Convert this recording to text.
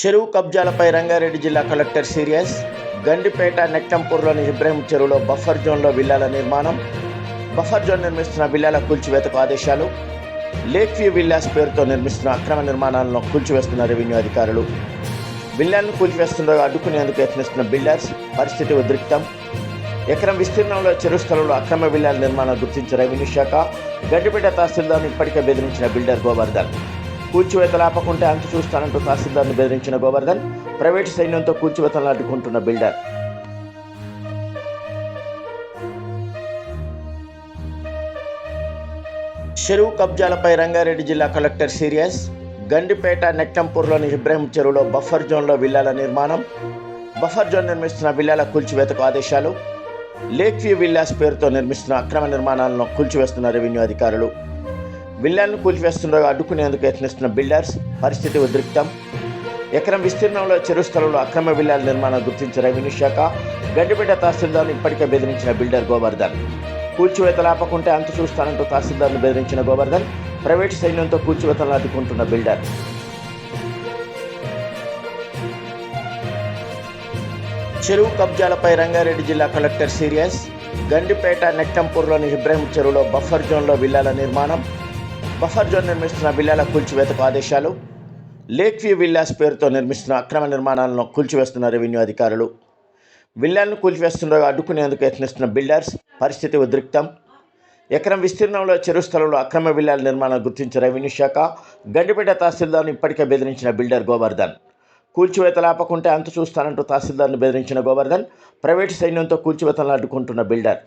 చెరువు కబ్జాలపై రంగారెడ్డి జిల్లా కలెక్టర్ సీరియస్ గండిపేట నెట్టంపూర్లోని ఇబ్రహీం చెరువులో బఫర్ జోన్లో విల్లాల నిర్మాణం బఫర్ జోన్ నిర్మిస్తున్న విల్లాల కూల్చివేతకు ఆదేశాలు లేక్ వ్యూ విల్లాస్ పేరుతో నిర్మిస్తున్న అక్రమ నిర్మాణాలను కూల్చివేస్తున్న రెవెన్యూ అధికారులు. విల్లాలను కూల్చివేస్తుండగా అడ్డుకునేందుకు యత్నిస్తున్న బిల్డర్స్ పరిస్థితి ఉద్రిక్తం. ఎకరం విస్తీర్ణంలో చెరువు స్థలంలో అక్రమ విల్లాల నిర్మాణం గుర్తించిన రెవెన్యూ శాఖ గడ్డిపేట తహసీల్దార్ను ఇప్పటికే బెదిరించిన బిల్డర్ గోవర్ధన్. కూల్చివేతలు ఆపకుంటే అంతు చూస్తానంటూ తహసీల్దార్ను బెదిరించిన గోవర్ధన్ ప్రైవేటు సైన్యంతో కూల్చివేతలను అడ్డుకుంటున్న బిల్డర్. చెరువు కబ్జాలపై రంగారెడ్డి జిల్లా కలెక్టర్ సీరియస్ గండిపేట నెట్టంపూర్లోని ఇబ్రహీం చెరువులో బఫర్ జోన్లో విల్లాల నిర్మాణం బఫర్ జోన్ నిర్మిస్తున్న విల్లాల కూల్చివేతకు ఆదేశాలు లేక్ వ్యూ విల్లాస్ పేరుతో నిర్మిస్తున్న అక్రమ నిర్మాణాలను కూల్చివేస్తున్న రెవెన్యూ అధికారులు. విల్లాలను కూల్చివేస్తుండగా అడ్డుకునేందుకు యత్నిస్తున్న బిల్డర్స్ పరిస్థితి ఉద్రిక్తం. ఎకరం విస్తీర్ణంలో చెరువు స్థలంలో అక్రమ విల్లాల నిర్మాణం గుర్తించిన రెవెన్యూ శాఖ గడ్డిపేట తహసీల్దార్ను ఇప్పటికే బెదిరించిన బిల్డర్ గోవర్ధన్. కూల్చివేతలు ఆపకుంటే అంతు చూస్తానంటూ తహసీల్దార్ను బెదిరించిన గోవర్ధన్ ప్రైవేటు సైన్యంతో కూల్చివేతలు అడ్డుకుంటున్న బిల్డర్. చెరువు కబ్జాలపై రంగారెడ్డి జిల్లా కలెక్టర్ సీరియస్. గండిపేట నెట్టంపూర్లోని ఇబ్రాహిం చెరువులో బఫర్ జోన్లో విల్లాల నిర్మాణం. బఫర్ జోన్ నిర్మిస్తున్న విల్లాల కూల్చివేతకు ఆదేశాలు. లేక్ వ్యూ విల్లాస్ పేరుతో నిర్మిస్తున్న అక్రమ నిర్మాణాలను కూల్చివేస్తున్న రెవెన్యూ అధికారులు. విల్లాలను కూల్చివేస్తుండగా అడ్డుకునేందుకు యత్నిస్తున్న బిల్డర్స్ పరిస్థితి ఉద్రిక్తం. ఎకరం విస్తీర్ణంలో చెరువు స్థలంలో అక్రమ విల్లాల నిర్మాణం గుర్తించిన రెవెన్యూ శాఖ గండిపేట తహసీల్దార్ను ఇప్పటికే బెదిరించిన బిల్డర్ గోవర్ధన్. కూల్చివేత లేపకుంటే అంత చూస్తానంటూ తహసీల్దార్ను బెదిరించిన గోవర్ధన్ ప్రైవేటు సైన్యంతో కూల్చివేతలను అడ్డుకుంటున్న బిల్డర్.